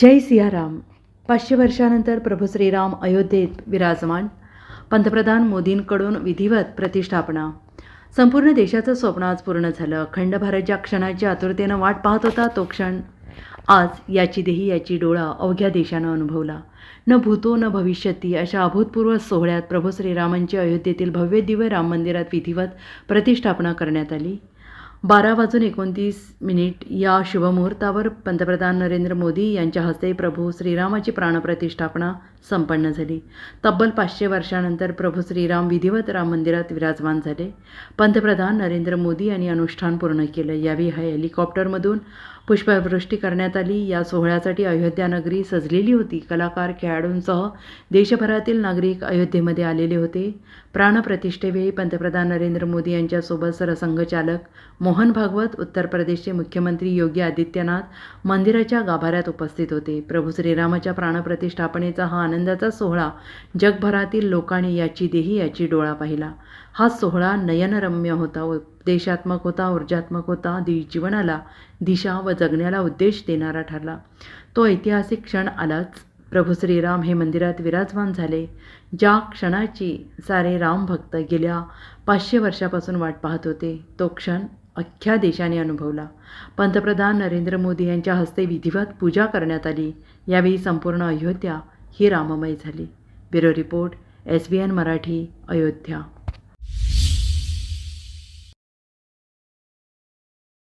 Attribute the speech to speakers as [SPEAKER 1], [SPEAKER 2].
[SPEAKER 1] जय सियाराम. पाचशे वर्षानंतर प्रभू श्रीराम अयोध्येत विराजमान. पंतप्रधान मोदींकडून विधिवत प्रतिष्ठापना. संपूर्ण देशाचं स्वप्न आज पूर्ण झालं. अखंड भारत ज्या क्षणाची आतुरतेनं वाट पाहत होता तो क्षण आज याची देही याची डोळा अवघ्या देशानं अनुभवला. न भूतो न भविष्यती अशा अभूतपूर्व सोहळ्यात प्रभू श्रीरामांची अयोध्येतील भव्य दिव्य राम मंदिरात विधिवत प्रतिष्ठापना करण्यात आली. बारा वाजून एकोणतीस मिनिट या शुभमुहूर्तावर पंतप्रधान नरेंद्र मोदी यांच्या हस्ते प्रभू श्रीरामाची प्राणप्रतिष्ठापना संपन्न झाली. तब्बल पाचशे वर्षानंतर प्रभू श्रीराम विधिवत राम मंदिरात विराजमान झाले. पंतप्रधान नरेंद्र मोदी यांनी अनुष्ठान पूर्ण केलं. यावेळी हेलिकॉप्टरमधून पुष्पवृष्टी करण्यात आली. या सोहळ्यासाठी अयोध्या नगरी सजलेली होती. कलाकार खेळाडूंसह देशभरातील नागरिक अयोध्येमध्ये आलेले होते. प्राणप्रतिष्ठेवेळी पंतप्रधान नरेंद्र मोदी यांच्यासोबत सरसंघचालक मोहन भागवत उत्तर प्रदेशचे मुख्यमंत्री योगी आदित्यनाथ मंदिराच्या गाभाऱ्यात उपस्थित होते. प्रभू श्रीरामाच्या प्राणप्रतिष्ठापनेचा हा आनंदाचा सोहळा जगभरातील लोकांनी याची देही याची डोळा पाहिला. हा सोहळा नयनरम्य होता देशात्मक होता ऊर्जात्मक होता दि जीवनाला दिशा व जगण्याला उद्देश देणारा ठरला. तो ऐतिहासिक क्षण आलाच. प्रभू श्रीराम हे मंदिरात विराजमान झाले. ज्या क्षणाची सारे राम भक्त गेल्या पाचशे वर्षापासून वाट पाहत होते तो क्षण अख्ख्या देशाने अनुभवला. पंतप्रधान नरेंद्र मोदी यांच्या हस्ते विधिवत पूजा करण्यात आली. यावेळी संपूर्ण अयोध्या ही राममय झाली. Bureau report S B N Marathi Ayodhya.